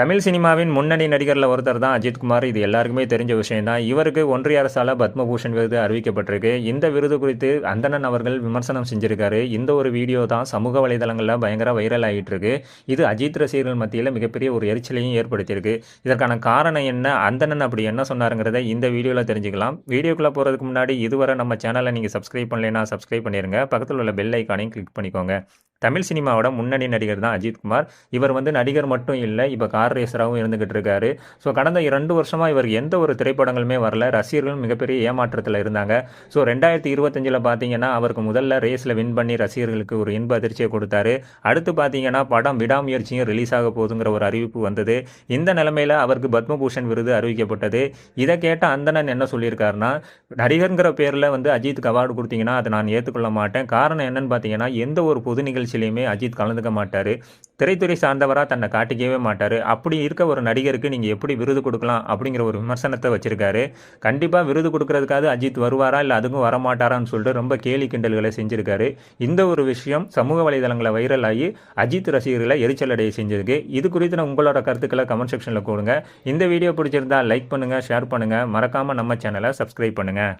தமிழ் சினிமாவின் முன்னணி நடிகரில் ஒருத்தர் தான் அஜித்குமார் இது எல்லாருக்குமே தெரிஞ்ச விஷயம் தான் இவருக்கு ஒன்றிய அரசால் பத்மபூஷன் விருது அறிவிக்கப்பட்டிருக்கு. இந்த விருது குறித்து அந்தணன் அவர்கள் விமர்சனம் செஞ்சிருக்காரு. இந்த ஒரு வீடியோ தான் சமூக வலைதளங்களில் பயங்கர வைரல் ஆகிட்டு இருக்கு இது அஜித் ரசிகர்கள் மத்தியில் மிகப்பெரிய ஒரு எரிச்சலையும் ஏற்படுத்தியிருக்கு. இதற்கான காரணம் என்ன? அந்தணன் அப்படி என்ன சொன்னாருங்கிறத இந்த வீடியோவில் தெரிஞ்சுக்கலாம். வீடியோக்குள்ளே போகிறதுக்கு முன்னாடி இதுவரை நம்ம சேனலை நீங்கள் சப்ஸ்கிரைப் பண்ணலைன்னா சப்ஸ்கிரைப் பண்ணிடுங்க பக்கத்தில் உள்ள பெல் ஐக்கானையும் கிளிக் பண்ணிக்கோங்க. தமிழ் சினிமாவோட முன்னணி நடிகர் தான் அஜித்குமார் இவர் வந்து நடிகர் மட்டும் இல்லை இப்போ கார் ரேசராகவும் இருந்துகிட்டு இருக்காரு. ஸோ கடந்த இரண்டு வருஷமாக இவர் எந்த ஒரு திரைப்படங்களுமே வரல. ரசிகர்களும் மிகப்பெரிய ஏமாற்றத்தில் இருந்தாங்க. ஸோ ரெண்டாயிரத்தி இருபத்தஞ்சில் பார்த்தீங்கன்னா அவருக்கு முதல்ல ரேஸில் வின் பண்ணி ரசிகர்களுக்கு ஒரு இன்ப அதிர்ச்சியை கொடுத்தாரு. அடுத்து பார்த்தீங்கன்னா படம் விடாமுயற்சியும் ரிலீஸ் ஆக போகுதுங்கிற ஒரு அறிவிப்பு வந்தது. இந்த நிலைமையில் அவருக்கு பத்மபூஷன் விருது அறிவிக்கப்பட்டது. இதை கேட்ட அந்தணன் என்ன சொல்லியிருக்காருன்னா நடிகருங்கிற பேரில் வந்து அஜித்துக்கு அவார்டு கொடுத்தீங்கன்னா அதை நான் ஏற்றுக்கொள்ள மாட்டேன். காரணம் என்னன்னு பார்த்தீங்கன்னா எந்த ஒரு பொது நிகழ்ச்சியிலையுமே அஜித் கலந்துக்க மாட்டார். திரைத்துறை சார்ந்தவராக தன்னை காட்டிக்கவே மாட்டார். அப்படி இருக்க ஒரு நடிகருக்கு நீங்கள் எப்படி விருது கொடுக்கலாம் அப்படிங்கிற ஒரு விமர்சனத்தை வச்சுருக்காரு. கண்டிப்பாக விருது கொடுக்கறதுக்காவது அஜித் வருவாரா இல்லை அதுக்கும் வரமாட்டாரான்னு சொல்லிட்டு ரொம்ப கேலி கிண்டல்களை செஞ்சுருக்காரு. இந்த ஒரு விஷயம் சமூக வலைதளங்களை வைரல் ஆகி அஜித் ரசிகர்களை எரிச்சல் அடைய செஞ்சிருக்கு. இது குறித்து உங்களோட கருத்துக்களை கமெண்ட் செக்ஷனில் கொடுங்க இந்த வீடியோ பிடிச்சிருந்தா லைக் பண்ணுங்கள் ஷேர் பண்ணுங்கள் மறக்காமல் நம்ம சேனலை சப்ஸ்கிரைப் பண்ணுங்கள்